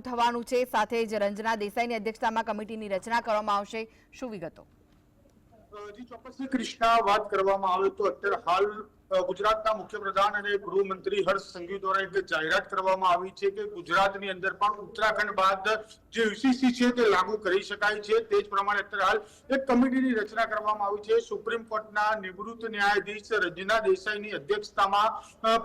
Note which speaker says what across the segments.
Speaker 1: થવાનું છે. સાથે જ રંજના દેસાઈની અધ્યક્ષતામાં કમિટીની રચના કરવામાં આવશે. શું વિગતો?
Speaker 2: જી, ચોક્કસ. કૃષ્ણા, વાત કરવામાં આવે તો અત્યારે હાલ ગુજરાતના મુખ્યપ્રધાન અને ગૃહમંત્રી હર્ષ સંઘવી દ્વારા એક જાહેરાત કરવામાં આવી છે કે ગુજરાતની અંદર પણ ઉત્તરાખંડ બાદ જે યુસીસી છે તે લાગુ કરી શકાય છે. તે જ પ્રમાણે અત્યારે હાલ એક કમિટીની રચના કરવામાં આવી છે. સુપ્રીમ કોર્ટના નિવૃત્ત ન્યાયાધીશ રંજના દેસાઈની અધ્યક્ષતામાં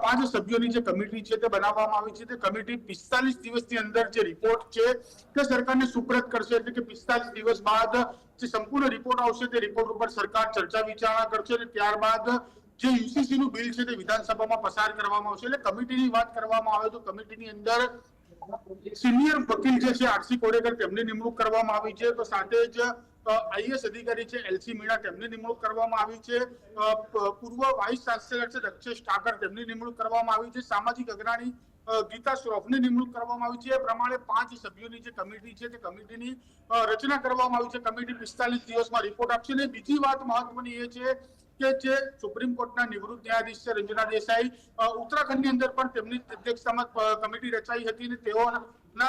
Speaker 2: પાંચ સભ્યોની જે કમિટી છે તે બનાવવામાં આવી છે. તે કમિટી પિસ્તાલીસ દિવસની અંદર જે રિપોર્ટ છે તે સરકારને સુપ્રત કરશે. એટલે કે પિસ્તાલીસ દિવસ બાદ જે સંપૂર્ણ રિપોર્ટ આવશે તે રિપોર્ટ ઉપર સરકાર ચર્ચા વિચારણા કરશે અને ત્યારબાદ જે યુસીસી નું બિલ છે તે વિધાનસભામાં પસાર કરવામાં આવશે. એટલે કમિટીની વાત કરવામાં આવે તો કમિટીની અંદર સિનિયર વકીલ જે છે, આરસી કોડેકર, તેમની નિમણૂક કરવામાં આવી છે. તો સાથે જ આઈએસ અધિકારી છે એલસી મીણા, તેમની નિમણૂક કરવામાં આવી છે. પૂર્વ વાઇસ ચાન્સેલર છે, દક્ષેશ ઠાકર, તેમની નિમણૂક કરવામાં આવી છે. સામાજિક અગ્રણી ગીતા શ્રોફની નિમણૂક કરવામાં આવી છે. એ પ્રમાણે પાંચ સભ્યોની જે કમિટી છે તે કમિટીની રચના કરવામાં આવી છે. કમિટી પિસ્તાલીસ દિવસમાં રિપોર્ટ આપશે. અને બીજી વાત મહત્વની એ છે કે જે સુપ્રીમ કોર્ટના નિવૃત્ત ન્યાયાધીશ છે રંજના દેસાઈ ઉત્તરાખંડ ઉત્તરાખંડની અંદર પણ તેમની અધ્યક્ષતામાં કમિટી રચાઈ હતી અને તેઓના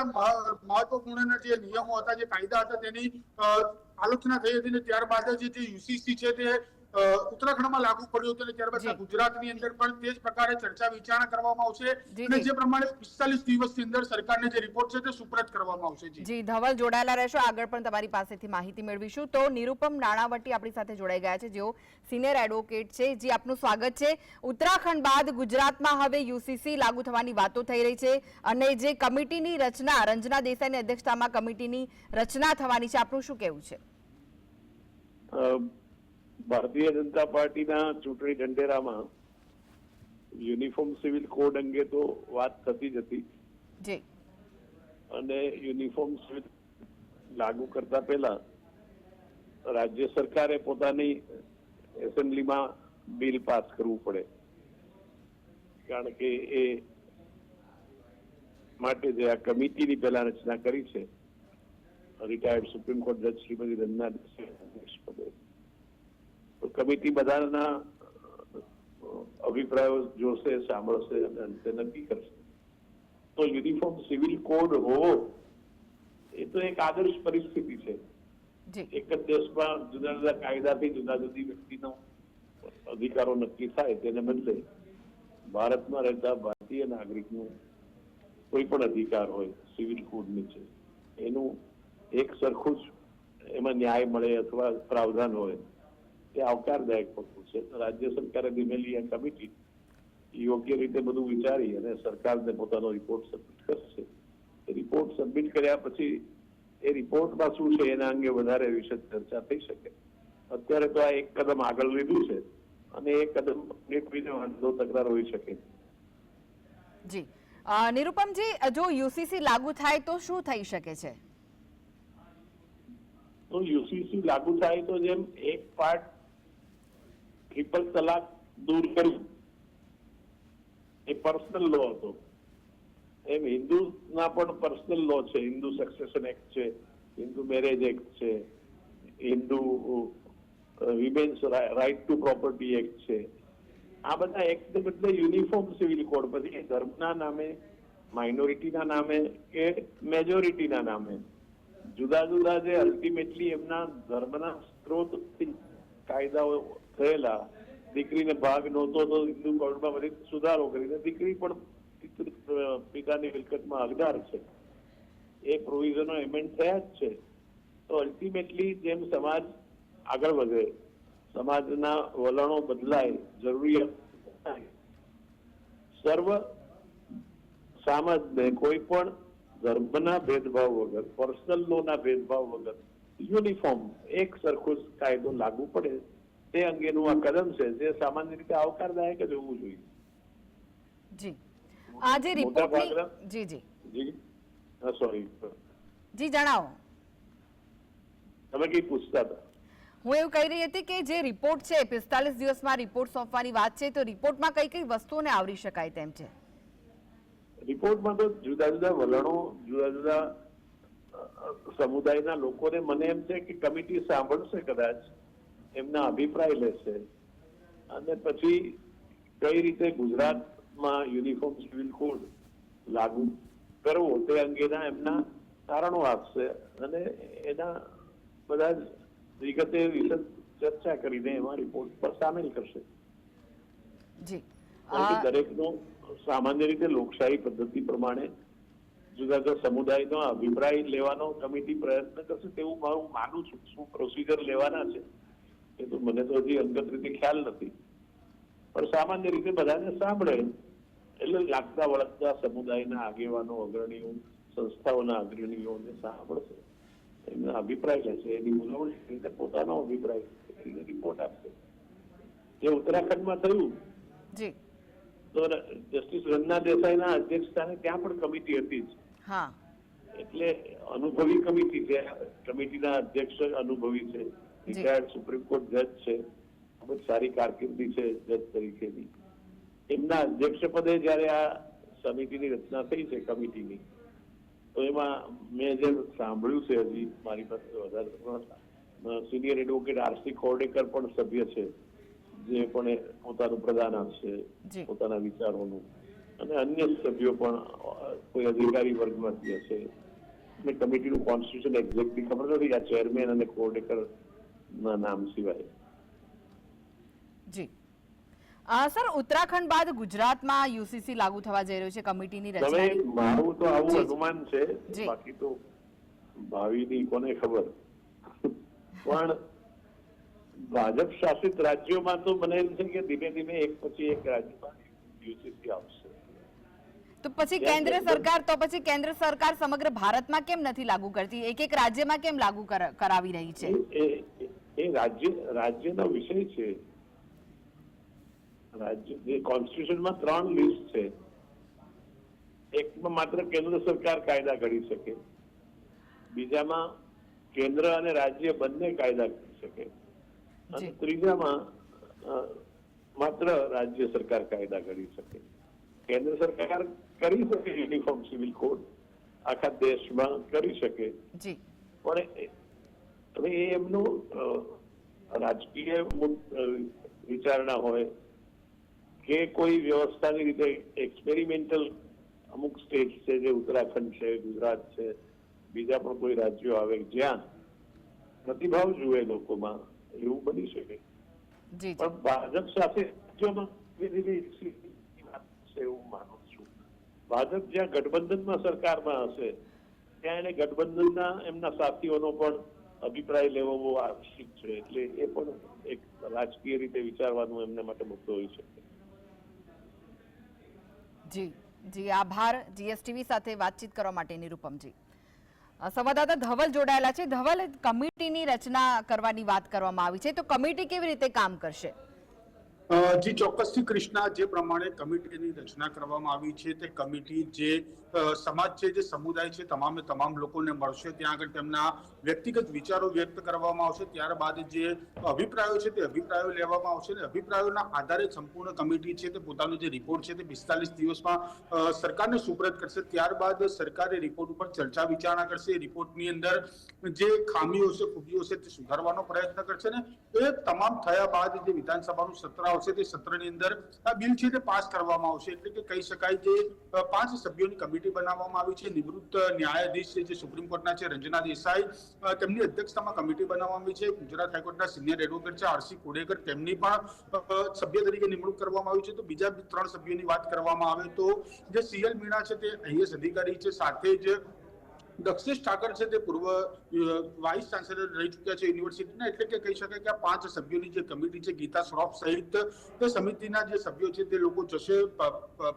Speaker 2: મહ- મહત્વપૂર્ણ જે નિયમો હતા, જે કાયદા હતા તેની આલોચના થઈ હતી અને ત્યારબાદ જે યુસીસી છે તે ઉત્તરાખંડમાં લાગુ પડ્યું હતું અને ત્યારબાદ ગુજરાતની અંદર પણ તે જ પ્રકારે ચર્ચા વિચારણા કરવામાં આવશે અને
Speaker 1: જે.
Speaker 2: પ્રમાણે પિસ્તાલીસ દિવસની અંદર સરકારને જે રિપોર્ટ છે તે સુપ્રત કરવામાં આવશે જી.
Speaker 1: ધવલ જોડાયેલા રહેશો. આગળ પણ તમારી પાસેથી માહિતી મેળવીશું. તો નિરૂપમ નાણાવટી આપણી સાથે જોડાઈ ગયા છે. જેઓ સિનિયર એડવોકેટ છે જી આપનું સ્વાગત છે. ઉત્તરાખંડ બાદ ગુજરાતમાં હવે યુસીસી લાગુ થવાની વાતો થઈ રહી છે અને જે કમિટીની રચના રંજના દેસાઈની અધ્યક્ષતામાં કમિટીની રચના થવાની છે. આપનું શું કહેવું છે?
Speaker 3: અ, ભારતીય જનતા પાર્ટીના ચૂંટણી ઢંઢેરામાં યુનિફોર્મ સિવિલ કોડ અંગે તો વાત થતી જ હતી. અને યુનિફોર્મ સિવિલ લાગુ કરતા પહેલા રાજ્ય સરકારે પોતાની એસેમ્બલીમાં બિલ પાસ કરવું પડે. કારણ કે એ માટે જે આ કમિટીની પહેલા રચના કરી છે રિટાયર્ડ સુપ્રીમ કોર્ટ જજ શ્રીમતી રંજના અધ્યક્ષ પદે. કમિટી બધાના અભિપ્રાયો જોશે સાંભળશે અને અંતે નક્કી કરશે. તો યુનિફોર્મ સિવિલ કોડ હોવો એ તો એક આદર્શ પરિસ્થિતિ છે. એક જ દેશમાં જુદા જુદા કાયદાથી જુદા જુદી વ્યક્તિનો અધિકારો નક્કી થાય તેને બદલે ભારતમાં રહેતા ભારતીય નાગરિકનો કોઈ પણ અધિકાર હોય સિવિલ કોડ નીચે. એનું એક સરખું જ એમાં ન્યાય મળે અથવા પ્રાવધાન હોય એ આવકારદાયક પગલું છે. રાજ્ય સરકારે નિમેલી આ કમિટી યોગ્ય રીતે બધું વિચારી અને સરકારને પોતાનો રિપોર્ટ સબમિટ કરશે. એ રિપોર્ટ સબમિટ કર્યા પછી એ રિપોર્ટમાં શું છે એના અંગે વધારે વિશદ ચર્ચા થઈ શકે. અત્યારે તો આ એક કદમ આગળ લીધું છે અને એ કદમ વાંધો તકરાર હોઈ શકે.
Speaker 1: જી. નિરૂપમજી જો યુસીસી લાગુ થાય તો શું થઈ શકે છે?
Speaker 3: તો યુસીસી લાગુ થાય તો જેમ એક પાર્ટ ટ્રિપલ તલાક દૂર કરી એ પર્સનલ લો હતો એમ હિન્દુના પણ પર્સનલ લો છે હિન્દુ સક્સેશન એક્ટ છે હિન્દુ મેરેજ એક્ટ છે Hindu women's right to property act છે આ બધા એક્ટને બદલે યુનિફોર્મ સિવિલ કોડ પછી ધર્મના નામે માઇનોરિટીના નામે કે મેજોરિટીના નામે. જુદા જુદા જે અલ્ટિમેટલી એમના ધર્મના સ્ત્રોત કાયદાઓ થયેલા દીકરીને ભાગ નહોતો તો હિન્દુ કોડમાં બધી સુધારો કરીને દીકરી પણ પિતૃ- પિતાની મિલકતમાં હકદાર છે. એ પ્રોવિઝનો એમેન્ડ થયા જ છે. તો અલ્ટિમેટલી જેમ સમાજ આગળ વધે, સમાજના વલણો બદલાય, જરૂરિયાત સર્વ સમાજને કોઈ પણ ધર્મના ભેદભાવ વગર પર્સનલ લોના ભેદભાવ વગર યુનિફોર્મ એક સરખો કાયદો લાગુ પડે તે અંગેનું આ કદમ છે જે સામાન્ય રીતે આવકારદાયક જ હોવું જોઈએ
Speaker 1: જી
Speaker 3: આજે
Speaker 1: રિપોર્ટની જી જી
Speaker 3: જી સોરી
Speaker 1: જી જણાવો
Speaker 3: તમે કઈ પૂછતા હતા?
Speaker 1: હું એવું કહી રહી હતી કે જે રિપોર્ટ છે પિસ્તાલીસ દિવસમાં રિપોર્ટ સોંપવાની વાત છે તો રિપોર્ટમાં કઈ કઈ વસ્તુઓને આવરી શકાય તેમ છે?
Speaker 3: રિપોર્ટમાં તો જુદા જુદા વલણો જુદા જુદા સમુદાયના લોકોને મને એમ છે કે કમિટી સાંભળશે કદાચ. એમના અભિપ્રાય લેશે. અને પછી કઈ રીતે ગુજરાતમાં યુનિફોર્મ સિવિલ કોડ લાગુ કરવો તે અંગેના એમના તારણો આપશે. અને એના બધા જ વિગતે વિશદ ચર્ચા કરીને એમાં રિપોર્ટ પર સામેલ કરશે.
Speaker 1: જી.
Speaker 3: કારણ દરેકનો સામાન્ય રીતે લોકશાહી પદ્ધતિ પ્રમાણે જુદા જુદા સમુદાયનો અભિપ્રાય લેવાનો કમિટી પ્રયત્ન કરશે તેવું મારું માનું છું શું પ્રોસિજર લેવાના છે. એ તો મને તો હજી અંગત રીતે ખ્યાલ નથી. પણ સામાન્ય રીતે બધાને સાંભળે. એટલે લાગતા વળગતા સમુદાયના આગેવાનો અગ્રણીઓ સંસ્થાઓના અગ્રણીઓને સાંભળશે. એમના અભિપ્રાય લેશે. એની મૂલવણી રીતે પોતાનો અભિપ્રાય રિપોર્ટ આપશે. જે ઉત્તરાખંડમાં થયું તો જસ્ટિસ રંજના દેસાઈના અધ્યક્ષસ્થાને ત્યાં પણ કમિટી હતી જ. એટલે અનુભવી કમિટી છે. કમિટીના અધ્યક્ષ અનુભવી છે. રિટાયર્ડ સુપ્રીમ કોર્ટ જજ છે ખૂબ જ સારી કારકિર્દી છે જજ તરીકેની. એમના અધ્યક્ષપદે જયારે આ સમિતિની રચના થઈ છે કમિટીની તો એમાં મેં જે સાંભળ્યું છે હજી મારી પાસે વધારે સિનિયર એડવોકેટ આરસી ખોડેકર પણ સભ્ય છે જે પણ પોતાનું પ્રદાન આપશે. પોતાના વિચારોનું. અને અન્ય સભ્યો પણ કોઈ અધિકારી વર્ગમાંથી હશે અને કમિટીનું કોન્સ્ટિટ્યુશન એક્ઝેક્ટલી ખબર નથી આ ચેરમેન અને કોઓર્ડિનેટર ના નામ સિવાય.
Speaker 1: જી. સર ઉત્તરાખંડ બાદ ગુજરાતમાં યુસીસી લાગુ થવા જઈ રહ્યું છે કમિટીની રચના
Speaker 3: મારું તો આવું અનુમાન છે બાકી તો ભાવિની કોને ખબર? પણ ભાજપ શાસિત રાજ્યોમાં તો મને એમ છે કે ધીમે ધીમે એક પછી એક રાજ્યમાં યુસીસી આવશે.
Speaker 1: તો પછી કેન્દ્ર
Speaker 3: કેન્દ્ર-
Speaker 1: સરકાર તો પછી કેન્દ્ર સરકાર સમગ્ર ભારતમાં કેમ નથી લાગુ કરતી? એક એક રાજ્યમાં કેમ લાગુ કરાવી રહી છે?
Speaker 3: એ રાજ્ય રાજ્યનો વિષય છે. રાજ્ય જે કોન્સ્ટિટ્યુશનમાં ત્રણ લિસ્ટ છે. એકમાં માત્ર કેન્દ્ર સરકાર કાયદા ઘડી શકે. બીજામાં કેન્દ્ર અને રાજ્ય બંને કાયદા કરી શકે. અને ત્રીજામાં માત્ર રાજ્ય સરકાર કાયદા ઘડી શકે. કેન્દ્ર સરકાર કરી શકે યુનિફોર્મ સિવિલ કોડ આખા દેશમાં કરી શકે. પણ હવે એ એમનું રાજકીય વિચારણા હોય કે કોઈ વ્યવસ્થાની રીતે એક્સપેરિમેન્ટલ અમુક સ્ટેટ છે જે ઉત્તરાખંડ છે ગુજરાત છે બીજા પણ કોઈ રાજ્યો આવે જ્યાં પ્રતિભાવ જુએ લોકોમાં એવું બની શકે. પણ ભાજપ સાથે એવું માનું છું. ભાજપ જ્યાં ગઠબંધનમાં સરકારમાં હશે ત્યાં એને ગઠબંધનના એમના સાથીઓનો પણ અભિપ્રાય લેવો બહુ આવશ્યક છે. એટલે એ પણ એક રાજકીય રીતે વિચારવાનું એમને માટે મુદ્દો હોઈ શકે.
Speaker 1: જી જી આભાર. જીએસટીવી સાથે વાતચીત કરવા માટે નિરૂપમજી. સંવાદદાતા ધવલ જોડાયેલા છે. ધવલ કમિટીની રચના કરવાની વાત કરવામાં આવી છે. તો કમિટી કેવી રીતે કામ કરશે?
Speaker 2: જી ચોક્કસથી કૃષ્ણા જે પ્રમાણે કમિટીની રચના કરવામાં આવી છે તે કમિટી જે સમાજ છે, જે સમુદાય છે, તમામે તમામ લોકોને મળશે. ત્યાં આગળ તેમના વ્યક્તિગત વિચારો વ્યક્ત કરવામાં આવશે. ત્યારબાદ જે અભિપ્રાયો છે, તે અભિપ્રાયો લેવામાં આવશે અને અભિપ્રાયોના આધારે સંપૂર્ણ કમિટી છે, તે પોતાનો જે રિપોર્ટ છે, તે પિસ્તાલીસ દિવસમાં સરકારને સુપ્રત કરશે. ત્યારબાદ સરકારે રિપોર્ટ ઉપર ચર્ચા વિચારણા કરશે. રિપોર્ટની અંદર જે ખામીઓ છે, ખૂબીઓ છે, તે સુધારવાનો પ્રયત્ન કરશે ને એ તમામ થયા બાદ જે વિધાનસભાનું સત્ર આવશે, તે સત્રની અંદર આ બિલ છે, તે પાસ કરવામાં આવશે. એટલે કે કહી શકાય કે પાંચ સભ્યોની કમિટી બનાવવામાં આવી છે. નિવૃત્ત ન્યાયાધીશ છે જે સુપ્રીમ કોર્ટના છે, રંજના દેસાઈ તેમની અધ્યક્ષતામાં કમિટી બનાવવામાં આવી છે. ગુજરાત હાઈકોર્ટના સિનિયર એડવોકેટ છે, આરસી કોડેકર. તેમની પણ સભ્ય તરીકે નિમણૂક કરવામાં આવી છે. તો બીજા ત્રણ સભ્યોની વાત કરવામાં આવે તો જે સીએલ મીણા છે, તે આઈએસ અધિકારી છે. સાથે જ દક્ષેશ ઠાકર છે તે પૂર્વ વાઇસ ચાન્સેલર રહી ચૂક્યા છે યુનિવર્સિટીના એટલે કે કહી શકાય કે આ પાંચ સભ્યોની જે કમિટી છે, ગીતા શ્રોફ સહિત, તે સમિતિના જે સભ્યો છે તે લોકો જશે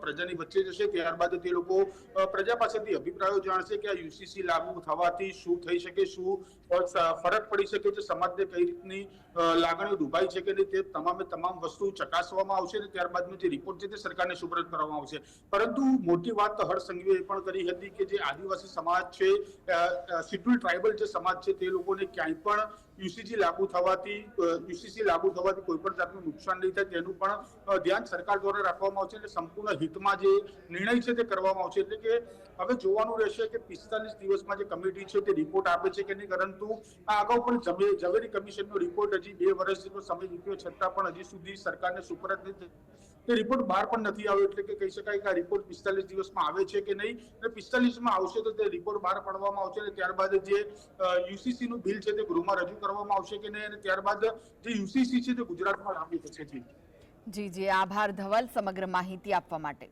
Speaker 2: પ્રજાની વચ્ચે જશે, ત્યારબાદ તે લોકો પ્રજા પાસેથી અભિપ્રાયો જાણશે કે આ યુસીસી લાગુ થવાથી શું થઈ શકે, શું ફરક પડી શકે છે, સમાજને કઈ રીતની લાગણી ડૂબાઈ છે કે નહીં, તે તમામે તમામ વસ્તુ ચકાસવામાં આવશે અને ત્યારબાદનો જે રિપોર્ટ છે તે સરકારને સુપરત કરવામાં આવશે. પરંતુ મોટી વાત હર્ષ સંઘવીએ પણ કરી હતી કે જે આદિવાસી સમાજ છે શિડ્યુલ ટ્રાઇબલ જે સમાજ છે તે લોકોને ક્યાંય પણ યુસીસી લાગુ થવાથી યુસીસી લાગુ થવાથી કોઈ પણ જાતનું નુકસાન નહીં થાય તેનું પણ ધ્યાન સરકાર દ્વારા રાખવામાં આવશે એટલે સંપૂર્ણ હિતમાં જે નિર્ણય છે તે કરવામાં આવશે. એટલે કે હવે જોવાનું રહેશે કે પિસ્તાલીસ દિવસમાં જે કમિટી છે તે રિપોર્ટ આપે છે કે નહીં, પરંતુ આ અગાઉ પણ ઝવે- ઝવેરી કમિશનનો રિપોર્ટ હજી બે વર્ષ જેટલો સમય વીત્યો છતાં પણ હજી સુધી સરકારને સુપરત નથી તે રિપોર્ટ બહાર પણ નથી આવ્યો, એટલે કે કહી શકાય કે આ રિપોર્ટ પિસ્તાલીસ દિવસમાં આવે છે કે નહીં. અને પિસ્તાલીસમાં આવશે તો તે રિપોર્ટ બહાર પાડવામાં આવશે અને ત્યારબાદ જે યુસીસીનું બિલ છે તે ગૃહમાં રજૂ કરવામાં આવશે કે નહીં? અને ત્યારબાદ જે યુસીસી છે તે ગુજરાતમાં લાંબી થશે.
Speaker 1: જી. જી આભાર ધવલ, સમગ્ર માહિતી આપવા માટે.